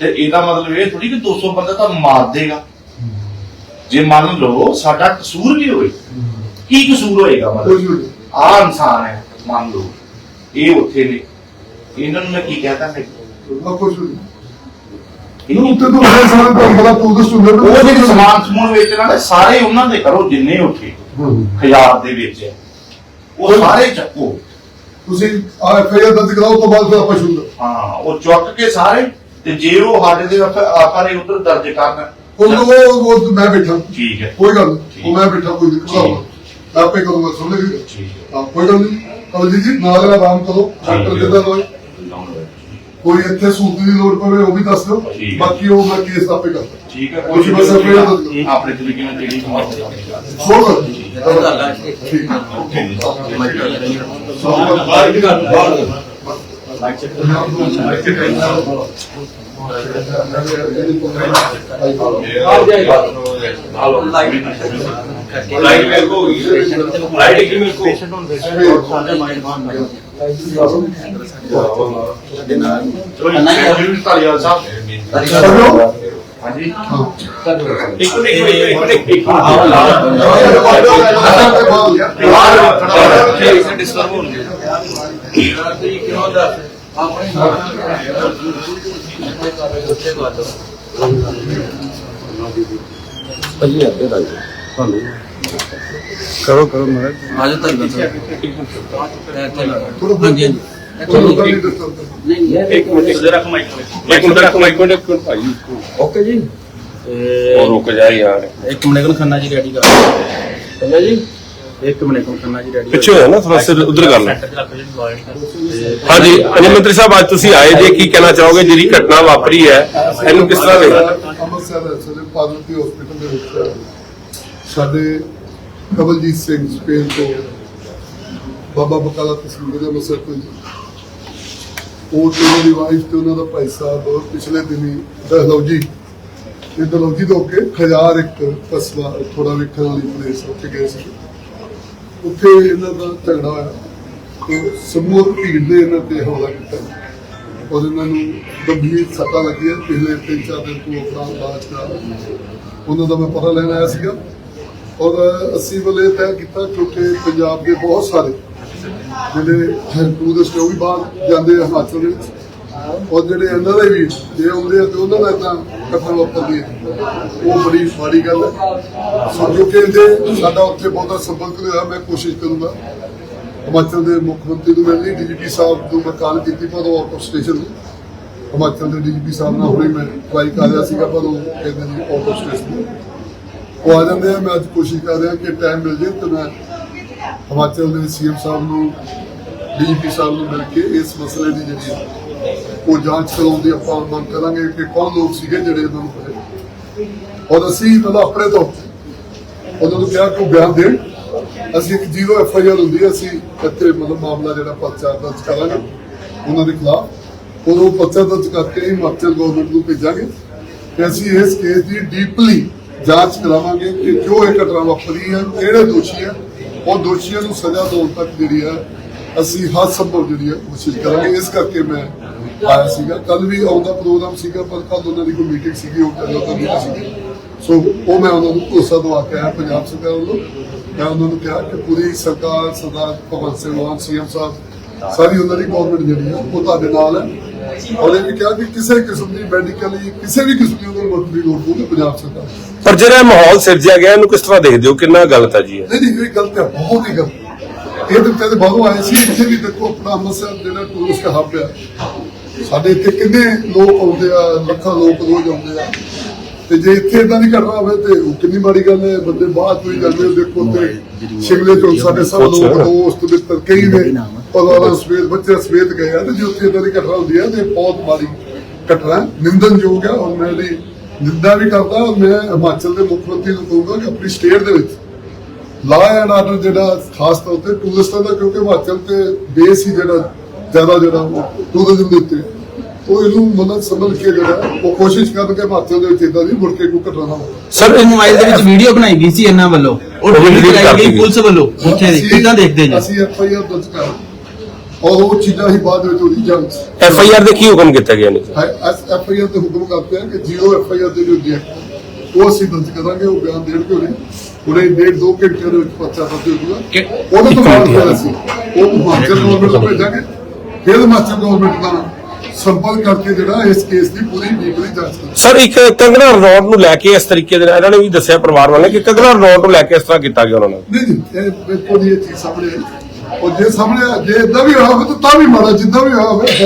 ਤੇ ਇਹਦਾ ਮਤਲਬ ਇਹ ਥੋੜੀ ਕਿ 200 ਬੰਦਾ ਤੁਹਾਨੂੰ ਮਾਰ ਦੇਗਾ। ਜੇ ਮੰਨ ਲਓ ਸਾਡਾ ਕਸੂਰ ਵੀ ਹੋਵੇ ਕੀ ਕਸੂਰ ਹੋਏਗਾ ਮਤਲਬ। ਆ ਇਨਸਾਨ ਹੈ ਮੰਨ ਲਓ। ਇਹ ਉੱਥੇ ਨੇ। ਇਹਨਾਂ ਨੂੰ ਮੈਂ ਕੀ ਕਹਤਾ ਇਹਨੂੰ ਉੱਤੇ ਤੋਂ ਸਾਰੇ ਤੁਹਾਨੂੰ ਪਤਾ ਉਹ ਜਿਹੜੇ ਸਮਾਨ ਸਮੂਨ ਵੇਚਣਾ ਨੇ ਸਾਰੇ ਉਹਨਾਂ ਦੇ ਕਰੋ ਜਿੰਨੇ ਉੱਥੇ। ਹਜ਼ਾਰ ਦੇ ਵਿੱਚ ਉਹ ਸਾਰੇ ਚੱਕੋ। ਤੁਸੀਂ ਆ ਐਫ ਆਈ ਆਰ ਦਰਜ ਕਰਾਓ ਉਸ ਤੋਂ ਬਾਅਦ ਫਿਰ ਆਪਾਂ ਸ਼ੁਰੂ ਕਰਾਂਗੇ। ਹਾਂ ਉਹ ਚੁੱਕ ਕੇ ਸਾਰੇ ਤੇ ਜੇ ਉਹ ਸਾਡੇ ਦੇ ਆਪਾਂ ਨੇ ਉਧਰ ਦਰਜ ਕਰਨ। ਉਹ ਉਹ ਉਹ ਮੈਂ ਬੈਠਾ। ਠੀਕ ਹੈ। ਕੋਈ ਗੱਲ ਨਹੀਂ। ਉਹ ਮੈਂ ਬੈਠਾ ਕੋਈ ਨਹੀਂ ਮੈਂ ਆਪੇ ਕਰੂੰਗਾ ਸੁਣ ਲੈ। ਜੀ ਠੀਕ ਹੈ। ਹਾਂ ਕੋਈ ਗੱਲ ਨਹੀਂ। ਕਵਲ ਜੀ ਨਾਲ ਨਾਲ ਆਰਾਮ ਕਰੋ। ਡਾਕਟਰ। ਜਿੱਦਾਂ ਲੋਏ ਕੋਈ ਇੱਥੇ ਸੂਤ ਦੀ ਲੋੜ ਪਵੇ ਉਹ ਵੀ ਦੱਸ ਦਿਓ। ਠੀਕ ਹੈ। ਬਾਕੀ ਉਹ ਮੈਂ ਕੇਸ ਆਪੇ ਕਰਦਾ ਠੀਕ ਹੈ ਤੁਸੀਂ ਬਸ ਆਪਣੇ ਨਾਲ- ਆਪਣੇ ਤਰੀਕੇ ਨਾਲ ਜਿਹੜੀ ਸੋ ਗੱਲ ਠੀਕ ਹੈ। ਓਕੇ। ਬਾਹਰ ਲਾਈਟ ਮੇਰੇ ਕੋ ਹੋਈ ਲਾਈਟ ਕਿ ਮੇਰੇ ਕੋ ਧਾਲੀਵਾਲ ਸਾਹਿਬ ਸਭਿਓ ਹਾਂਜੀ ਹਾਂ ਇੱਕ ਮਿੰਟ ਇੱਕ ਮਿੰਟ ਇੱਕ ਮਿੰਟ ਡਿਸਟਰਬ ਹੋਣਗੇ ਕਰੋ ਕਰੋ ਮਹਾਰਾਜ। ਆਜੋ ਤੱਕ ਹਾਂਜੀ ਹਾਂਜੀ। ਤਾਂ ਨਹੀਂ ਇੱਕ ਮਿੰਟ ਇੱਕ ਰੱਖ ਮਾਈਕ ਇੱਕ ਮਿੰਟ ਰੱਖ ਮਾਈਕ ਇੱਕ ਮਿੰਟ ਭਾਈ। ਓਕੇ ਜੀ। ਉਹ ਰੁਕ ਜਾ ਯਾਰ। ਇੱਕ ਮਿੰਟ ਕੋਲ ਖੰਨਾ ਜੀ ਰੈਡੀ ਕਰ ਖੰਨਾ ਜੀ? ਇੱਕ ਮਿੰਟ ਕੋਲ ਖੰਨਾ ਜੀ ਰੈਡੀ ਪਿੱਛੇ ਹੋਇਆ ਨਾ ਥੋੜਾ ਸਿਰ ਉਧਰ ਕਰ ਲੈ ਹਾਂਜੀ ਅਜੇ ਮੰਤਰੀ ਸਾਹਿਬ ਅੱਜ ਤੁਸੀਂ ਆਏ ਜੇ ਕੀ ਕਹਿਣਾ ਚਾਹੋਗੇ? ਜਿਹੜੀ ਘਟਨਾ ਵਾਪਰੀ ਹੈ ਇਹਨੂੰ ਕਿਸ ਤਰ੍ਹਾਂ ਦੇਖਦੇ ਅੰਮ੍ਰਿਤਸਰ ਸਾਡੇ ਪਾਰਵਤੀ ਹਸਪੀਟਲ ਦੇ ਵਿੱਚ ਸਾਡੇ ਕਮਲਜੀਤ ਸਿੰਘ ਸਪੇਨ ਤੋਂ ਬਾਬਾ ਬਕਾਲਾ ਤਸਵੀਰ ਦੇ ਅੰਮ੍ਰਿਤਸਰ ਤੋਂ ਉਹ ਤੇ ਉਹਨਾਂ ਦੀ ਵਾਈਫ ਤੇ ਉਹਨਾਂ ਦਾ ਭਾਈ ਸਾਹਿਬ ਪਿਛਲੇ ਦਿਨੀ ਦਹਲੌਜੀ ਇਹ ਦਹਲੌਜੀ ਤੋਂ ਕੇ ਖਜਾਰ ਇੱਕ ਕਸਬਾ ਥੋੜਾ ਵੇਖਣ ਵਾਲੀ ਪਲੇਸ ਉੱਥੇ ਗਏ ਸੀ। ਉੱਥੇ ਇਹਨਾਂ ਦਾ ਝਗੜਾ ਹੋਇਆ। ਤੇ ਸਮੂਹ ਭੀੜ ਨੇ ਇਹਨਾਂ ਤੇ ਹਮਲਾ ਕੀਤਾ। ਔਰ ਇਹਨਾਂ ਨੂੰ ਗੰਭੀਰ ਸੱਟਾਂ ਲੱਗੀਆਂ। ਪਿਛਲੇ ਤਿੰਨ ਚਾਰ ਦਿਨ ਤੋਂ ਆਪਣਾ ਇਲਾਜ ਕਰਾ ਉਹਨਾਂ ਦਾ ਮੈਂ ਪਤਾ ਲੈਣ ਆਇਆ ਸੀਗਾ। ਔਰ ਅਸੀਂ ਵੱਲੇ ਤੈਅ ਕੀਤਾ ਕਿਉਂਕਿ ਪੰਜਾਬ ਦੇ ਬਹੁਤ ਸਾਰੇ ਜਿਹੜੇ ਟੂਰਿਸਟ ਉਹ ਵੀ ਬਾਹਰ ਜਾਂਦੇ ਆ ਹਿਮਾਚਲ ਦੇ ਵਿੱਚ। ਔਰ ਜਿਹੜੇ ਇਹਨਾਂ ਦੇ ਵੀ ਜੇ ਆਉਂਦੇ ਆ ਤੇ ਉਹਨਾਂ ਦਾ ਤਾਂ ਕਥਾ ਵਾਪਰਦੀ ਹੈ। ਉਹ ਬੜੀ ਮਾੜੀ ਗੱਲ ਹੈ। ਸੋ ਜੋ ਸਾਡਾ ਉੱਥੇ ਬਹੁਤਾ ਸੰਪਰਕ ਨਹੀਂ ਹੋਇਆ, ਮੈਂ ਕੋਸ਼ਿਸ਼ ਕਰੂੰਗਾ ਹਿਮਾਚਲ ਦੇ ਮੁੱਖ ਮੰਤਰੀ ਨੂੰ ਮਿਲਣੀ ਡੀਜੀਪੀ ਸਾਹਿਬ ਨੂੰ ਮੈਂ ਕਾਲ ਕੀਤੀ, ਪਰ ਉਹ ਆਊਟ ਆਫ ਸਟੇਸ਼ਨ ਨੇ ਹਿਮਾਚਲ ਦੇ ਡੀਜੀਪੀ ਸਾਹਿਬ ਨਾਲ ਹੁਣੇ ਮੈਂ ਟਰਾਈ ਕਰ ਰਿਹਾ ਸੀਗਾ, ਪਰ ਉਹ ਕਹਿੰਦੇ ਜੀ ਆਊਟ ਆਫ ਸਟੇਸ਼ਨ ਉਹ ਆ ਜਾਂਦੇ ਆ, ਮੈਂ ਅੱਜ ਕੋਸ਼ਿਸ਼ ਕਰ ਰਿਹਾ ਕਿ ਟਾਈਮ ਮਿਲ ਜੇ ਤਾਂ ਮੈਂ ਹਿਮਾਚਲ ਦੇ ਸੀਐਮ ਸਾਹਿਬ ਨੂੰ ਡੀਜੀਪੀ ਸਾਹਿਬ ਨੂੰ ਮਿਲ ਕੇ ਇਸ ਮਸਲੇ ਦੀ ਜਿਹੜੀ ਉਹ ਜਾਂਚ ਕਰਾਉਣ ਦੀ ਆਪਾਂ ਮੰਗ ਕਰਾਂਗੇ ਕਿ ਕੌਣ ਲੋਕ ਸੀਗੇ ਜਿਹੜੇ ਇਹਨਾਂ ਨੂੰ ਫੜੇ। ਔਰ ਅਸੀਂ ਮਤਲਬ ਆਪਣੇ ਤੋਂ ਉਹਨਾਂ ਨੂੰ ਕਿਹਾ ਕਿ ਬਿਆਨ ਦੇਣ। ਅਸੀਂ ਇੱਕ ਜ਼ੀਰੋ ਐਫ ਆਈ ਆਰ ਹੁੰਦੀ ਹੈ, ਅਸੀਂ ਇੱਥੇ ਮਤਲਬ ਮਾਮਲਾ ਜਿਹੜਾ ਪਰਚਾ ਦਰਜ ਕਰਾਂਗੇ ਉਹਨਾਂ ਦੇ ਖਿਲਾਫ। ਉਹ ਪਰਚਾ ਦਰਜ ਕਰਕੇ ਹਿਮਾਚਲ ਗਵਰਨਮੈਂਟ ਨੂੰ ਭੇਜਾਂਗੇ ਤੇ ਅਸੀਂ ਇਸ ਕੇਸ ਦੀ ਡੀਪਲੀ ਜਾਂਚ ਕਰਾਵਾਂਗੇ ਕਿ ਕਿਉਂ ਇਹ ਘਟਨਾ ਵਾਪਰੀ ਹੈ, ਕਿਹੜੇ ਦੋਸ਼ੀ ਹੈ। ਉਹ ਦੋਸ਼ੀਆਂ ਨੂੰ ਸਜ਼ਾ ਦਿਵਾਉਣ ਤੱਕ ਜਿਹੜੀ ਹੈ, ਅਸੀਂ ਹਰ ਸੰਭਵ ਜਿਹੜੀ ਹੈ ਕੋਸ਼ਿਸ਼ ਕਰਾਂਗੇ। ਇਸ ਕਰਕੇ ਮੈਂ ਆਇਆ ਸੀਗਾ। ਕੱਲ ਵੀ ਆਉਂਦਾ ਪ੍ਰੋਗਰਾਮ ਸੀਗਾ, ਪਰ ਕੱਲ ਉਹਨਾਂ ਦੀ ਕੋਈ ਮੀਟਿੰਗ ਸੀਗੀ, ਉਹ ਕੱਲ ਤਾਂ ਨਹੀਂ ਸੀਗੀ। ਸੋ ਉਹ ਮੈਂ ਉਹਨਾਂ ਨੂੰ ਭਰੋਸਾ ਦਵਾ ਕੇ ਆਇਆ, ਪੰਜਾਬ ਸਰਕਾਰ ਵੱਲੋਂ। ਮੈਂ ਉਹਨਾਂ ਨੂੰ ਕਿਹਾ ਕਿ ਪੂਰੀ ਸਰਕਾਰ, ਸਰਦਾਰ ਭਗਵੰਤ ਸਿੰਘ ਮਾਨ, ਸੀਐਮ ਸਾਹਿਬ, ਸਾਰੀ ਉਹਨਾਂ ਦੀ ਗਵਰਨਮੈਂਟ ਜਿਹੜੀ ਹੈ, ਉਹ ਤੁਹਾਡੇ ਨਾਲ ਹੈ। ਔਰ ਇਹ ਵੀ ਕਿਹਾ ਕਿ ਕਿਸੇ ਕਿਸਮ ਦੀ ਮੈਡੀਕਲੀ ਕਿਸੇ ਵੀ ਕਿਸਮ ਦੀ ਉਹਨਾਂ ਮਦਦ ਦੀ ਲੋੜ ਪੰਜਾਬ ਸਰਕਾਰ ਪਰ ਜਿਹੜਾ ਮਾਹੌਲ ਸਿਰਜਿਆ ਗਿਆ ਇਹਨੂੰ ਕਿਸ ਤਰ੍ਹਾਂ ਦੇਖਦੇ ਹੋ? ਕਿੰਨਾ ਗਲਤ ਹੈ ਜੀ ਨਹੀਂ ਨਹੀਂ ਇਹ ਗਲਤ ਹੈ ਬਹੁਤ ਹੀ ਗਲਤ ਇਹ ਤਾਂ ਕਹਿੰਦੇ ਬਾਹਰੋਂ ਆਏ ਸੀ ਇੱਥੇ ਵੀ ਦੇਖੋ ਆਪਣਾ ਅੰਮ੍ਰਿਤਸਰ ਜਿਹੜਾ ਟੂਰਿਸਟ ਹੱਬ ਆ। ਸਾਡੇ ਇੱਥੇ ਕਿੰਨੇ ਲੋਕ ਆਉਂਦੇ ਆ ਲੱਖਾਂ ਲੋਕ ਰੋਜ਼ ਆਉਂਦੇ ਆ। ਤੇ ਜੇ ਇੱਥੇ ਇਦਾਂ ਦੀ ਘਟਨਾ ਹੋਵੇ ਤੇ ਉਹ ਕਿੰਨੀ ਮਾੜੀ ਗੱਲ ਹੈ ਬੰਦੇ ਬਾਹਰ ਤੋਂ ਹੀ ਜਾਂਦੇ ਆ, ਦੇਖੋ ਤੇ ਸ਼ਿਮਲੇ ਤੋਂ ਸਾਡੇ ਸਭ ਲੋਕ ਦੋਸਤ ਮਿੱਤਰ ਕਈ ਨੇ ਪਰਿਵਾਰਾਂ ਸਮੇਤ ਬੱਚੇ ਸਮੇਤ ਗਏ ਆ ਤੇ ਜੇ ਉੱਥੇ ਇਦਾਂ ਦੀ ਘਟਨਾ ਹੁੰਦੀ ਹੈ ਤੇ ਬਹੁਤ ਮਾੜੀ ਘਟਨਾ ਹੈ, ਨਿੰਦਣਯੋਗ ਹੈ ਔਰ ਮੈਂ ਇਹਦੀ ਨਿੰਦਾ ਵੀ ਕਰਦਾ ਮੈਂ ਹਿਮਾਚਲ ਦੇ ਮੁੱਖ ਮੰਤਰੀ ਨੂੰ ਕਹੂੰਗਾ ਕਿ ਆਪਣੀ ਸਟੇਟ ਦੇ ਵਿੱਚ ਲਾ ਐਂਡ ਆਰਡਰ ਜਿਹੜਾ ਖਾਸ ਤੌਰ ਤੇ ਟੂਰਿਸਟਾਂ ਦਾ ਕਿਉਂਕਿ ਹਿਮਾਚਲ ਤੇ ਬੇਸ ਹੀ ਜਿਹੜਾ ਜ਼ਿਆਦਾ ਜਿਹੜਾ ਟੂਰਿਜ਼ਮ ਦੇ ਉੱਤੇ। ਹੈ। ਉਹ ਇਹਨੂੰ ਮਤਲਬ ਸਮਝ ਕੇ ਜਿਹੜਾ ਉਹ ਕੋਸ਼ਿਸ਼ ਕਰਨ ਕਿ ਹਿਮਾਚਲ ਦੇ ਵਿੱਚ ਇਦਾਂ ਦੀ ਮੁੜ ਕੇ ਕੋਈ ਘਟਨਾ ਨਾ ਹੋਵੇ। ਸਰ ਇਹ ਮੋਬਾਈਲ ਦੇ ਵਿੱਚ ਵੀਡੀਓ ਬਣਾਈ ਗਈ ਸੀ ਇਹਨਾਂ ਵੱਲੋਂ। ਉਹ ਉਹ ਵੀ ਡਿਲੀਟ delete ਕਰਾਈ ਕਰਤੀ ਗਈ। ਪੁਲਿਸ ਵੱਲੋਂ। ਉੱਥੇ ਦੀ ਅਸੀਂ- ਕਿੱਦਾਂ ਦੇਖਦੇ ਜੀ ਅਸੀਂ ਐਫ ਆਈ ਆਰ ਦਰਜ ਕਰ ਔਰ ਉਹ ਚੀਜ਼ਾਂ ਹੀ ਬਾਅਦ ਵਿੱਚ ਉਹਦੀ ਜਾਂਚ ਐਫ ਆਈ ਆਰ ਦੇ ਕੀ ਹੁਕਮ ਕੀਤਾ ਗਿਆ ਨੇ? ਐਫ ਆਈ ਆਰ ਤੇ ਹੁਕਮ ਕਰਦੇ ਆ ਕਿ ਜੀਰੋ ਐਫ ਆਈ ਆਰ ਜਿਹੜੀ ਹੁੰਦੀ ਹੈ ਉਹ ਅਸੀਂ ਦਰਜ ਕਰਾਂਗੇ ਉਹ ਬਿਆਨ ਦੇਣ ਕੇ ਉਹਨੇ ਉਹਨੇ ਡੇਢ ਦੋ ਘੰਟੇ ਦੇ ਵਿੱਚ ਪਰਚਾ ਦਰਜ ਹੋ ਜਾਊਗਾ। ਉਹਦੇ ਤੋਂ ਬਾਅਦ ਅਸੀਂ ਉਹ ਹਿਮਾਚਲ ਗਵਰਨਮੈਂਟ ਨੂੰ ਭੇਜਾਂਗੇ ਫਿਰ ਹਿਮਾਚਲ ਗਵਰਨਮੈਂਟ ਦਾ ਸੰਪਰਕ ਕਰਕੇ ਜਿਹੜਾ ਇਸ ਕੇਸ ਦੀ ਪੂਰੀ ਡੀਪਲੀ ਜਾਂਚ ਕਰਾਂਗੇ ਸਰ ਇੱਕ ਕੰਗਣਾ ਰੋਡ ਨੂੰ ਲੈ ਕੇ ਇਸ ਤਰੀਕੇ ਦੇ ਨਾਲ ਇਹਨਾਂ ਨੇ ਵੀ ਦੱਸਿਆ ਪਰਿਵਾਰ ਵਾਲੇ ਕਿ ਕੰਗਣਾ ਰੋਡ ਨੂੰ ਲੈ ਕੇ ਇਸ ਤਰ੍ਹਾਂ ਕੀਤਾ ਗਿਆ ਉਹਨਾਂ ਨਾਲ ਨਹੀਂ ਨਹੀਂ ਇਹ ਬਿਲਕੁਲ ਇਹ ਚੀਜ਼ ਸਾਹਮਣੇ ਆਈ। ਔਰ ਜੇ ਸਾਹਮਣੇ ਜੇ ਇਦਾਂ ਵੀ ਹੋਇਆ ਹੋਵੇ ਤਾਂ ਤਾਂ ਵੀ ਮਾੜਾ ਜਿੱਦਾਂ ਵੀ ਹੋਇਆ ਹੋਵੇ